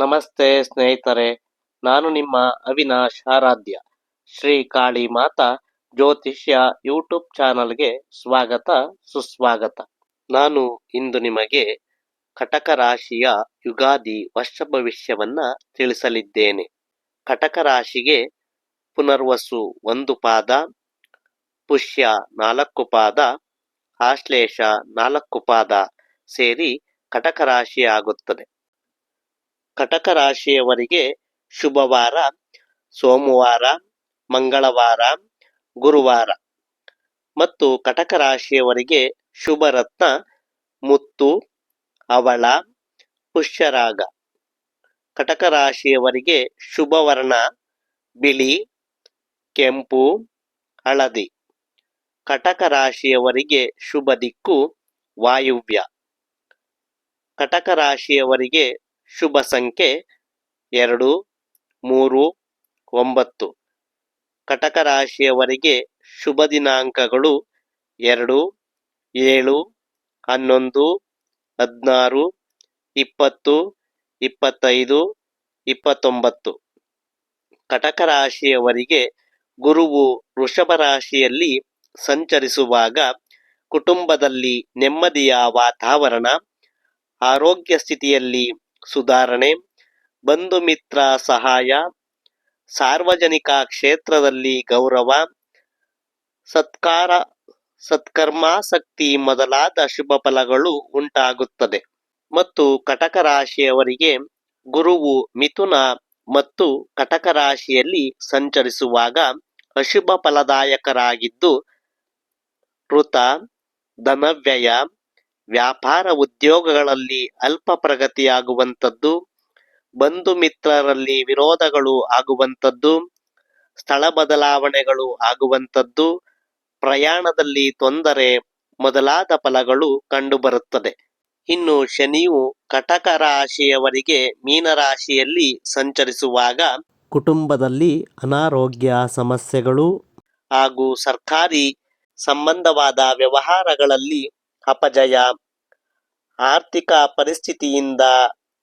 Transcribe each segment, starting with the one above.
ನಮಸ್ತೆ ಸ್ನೇಹಿತರೆ, ನಾನು ನಿಮ್ಮ ಅವಿನಾಶ್ ಆರಾಧ್ಯ. ಶ್ರೀ ಕಾಳಿ ಮಾತಾ ಜ್ಯೋತಿಷ್ಯ ಯೂಟ್ಯೂಬ್ ಚಾನಲ್ಗೆ ಸ್ವಾಗತ, ಸುಸ್ವಾಗತ. ನಾನು ಇಂದು ನಿಮಗೆ ಕಟಕ ರಾಶಿಯ ಯುಗಾದಿ ವರ್ಷ ಭವಿಷ್ಯವನ್ನ ತಿಳಿಸಲಿದ್ದೇನೆ. ಕಟಕ ರಾಶಿಗೆ ಪುನರ್ವಸು ಒಂದು ಪಾದ, ಪುಷ್ಯ ನಾಲ್ಕು ಪಾದ, ಆಶ್ಲೇಷ ನಾಲ್ಕು ಪಾದ ಸೇರಿ ಕಟಕ ರಾಶಿ ಆಗುತ್ತದೆ ಕಟಕ ರಾಶಿಯವರಿಗೆ ಶುಭವಾರ, ಸೋಮವಾರ, ಮಂಗಳವಾರ, ಗುರುವಾರ. ಮತ್ತು ಕಟಕ ರಾಶಿಯವರಿಗೆ ಶುಭರತ್ನ, ಮುತ್ತು, ಅವಳ, ಪುಷ್ಯರಾಗ. ಕಟಕ ರಾಶಿಯವರಿಗೆ ಶುಭವರ್ಣ, ಬಿಳಿ, ಕೆಂಪು, ಹಳದಿ. ಕಟಕ ರಾಶಿಯವರಿಗೆ ಶುಭ ದಿಕ್ಕು ವಾಯುವ್ಯ. ಕಟಕ ರಾಶಿಯವರಿಗೆ ಶುಭ ಸಂಖ್ಯೆ ಎರಡು, ಮೂರು, ಒಂಬತ್ತು. ಕಟಕ ರಾಶಿಯವರಿಗೆ ಶುಭ ದಿನಾಂಕಗಳು ಎರಡು, ಏಳು, ಹನ್ನೊಂದು, ಹದಿನಾರು, ಇಪ್ಪತ್ತು, ಇಪ್ಪತ್ತೈದು, ಇಪ್ಪತ್ತೊಂಬತ್ತು. ಕಟಕ ರಾಶಿಯವರಿಗೆ ಗುರುವು ವೃಷಭ ರಾಶಿಯಲ್ಲಿ ಸಂಚರಿಸುವಾಗ ಕುಟುಂಬದಲ್ಲಿ ನೆಮ್ಮದಿಯ ವಾತಾವರಣ, ಆರೋಗ್ಯ ಸ್ಥಿತಿಯಲ್ಲಿ ಸುಧಾರಣೆ. ಬಂಧು ಮಿತ್ರ ಸಹಾಯ. ಸಾರ್ವಜನಿಕ ಕ್ಷೇತ್ರದಲ್ಲಿ ಗೌರವ. ಸತ್ಕಾರ ಸತ್ಕರ್ಮಾಸಕ್ತಿ ಮೊದಲಾದ ಶುಭ ಫಲಗಳು ಉಂಟಾಗುತ್ತದೆ. ಮತ್ತು ಕಟಕ ರಾಶಿಯವರಿಗೆ ಗುರುವು ಮಿಥುನ ಮತ್ತು ಕಟಕ ರಾಶಿಯಲ್ಲಿ ಸಂಚರಿಸುವಾಗ ಅಶುಭ ಫಲದಾಯಕರಾಗಿದ್ದು, ಋತ, ಧನವ್ಯಯ ವ್ಯಾಪಾರ ಉದ್ಯೋಗಗಳಲ್ಲಿ ಅಲ್ಪ ಪ್ರಗತಿಯಾಗುವಂಥದ್ದು, ಬಂಧು ಮಿತ್ರರಲ್ಲಿ ವಿರೋಧಗಳು ಆಗುವಂಥದ್ದು, ಸ್ಥಳ ಬದಲಾವಣೆಗಳು ಆಗುವಂಥದ್ದು, ಪ್ರಯಾಣದಲ್ಲಿ ತೊಂದರೆ ಮೊದಲಾದ ಫಲಗಳು ಕಂಡುಬರುತ್ತದೆ. ಇನ್ನು ಶನಿಯು ಕಟಕ ರಾಶಿಯವರಿಗೆ ಮೀನರಾಶಿಯಲ್ಲಿ ಸಂಚರಿಸುವಾಗ ಕುಟುಂಬದಲ್ಲಿ ಅನಾರೋಗ್ಯ ಸಮಸ್ಯೆಗಳು ಹಾಗೂ ಸರ್ಕಾರಿ ಸಂಬಂಧವಾದ ವ್ಯವಹಾರಗಳಲ್ಲಿ ಅಪಜಯ ಆರ್ಥಿಕ ಪರಿಸ್ಥಿತಿಯಿಂದ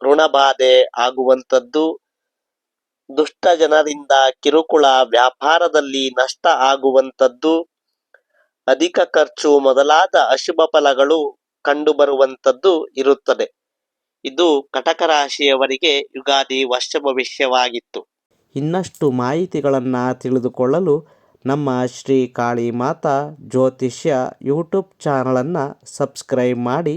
ಋಣಬಾಧೆ ಆಗುವಂಥದ್ದು ದುಷ್ಟ ಜನರಿಂದ ಕಿರುಕುಳ ವ್ಯಾಪಾರದಲ್ಲಿ ನಷ್ಟ ಆಗುವಂಥದ್ದು, ಅಧಿಕ ಖರ್ಚು ಮೊದಲಾದ ಅಶುಭ ಫಲಗಳು ಕಂಡುಬರುವಂಥದ್ದು ಇರುತ್ತದೆ. ಇದು ಕಟಕ ರಾಶಿಯವರಿಗೆ ಯುಗಾದಿ ವರ್ಷ ಭವಿಷ್ಯವಾಗಿತ್ತು ಇನ್ನಷ್ಟು ಮಾಹಿತಿಗಳನ್ನು ತಿಳಿದುಕೊಳ್ಳಲು ನಮ್ಮ ಶ್ರೀ ಕಾಳಿ ಮಾತಾ ಜ್ಯೋತಿಷ್ಯ ಯೂಟ್ಯೂಬ್ ಚಾನಲನ್ನು ಸಬ್ಸ್ಕ್ರೈಬ್ ಮಾಡಿ.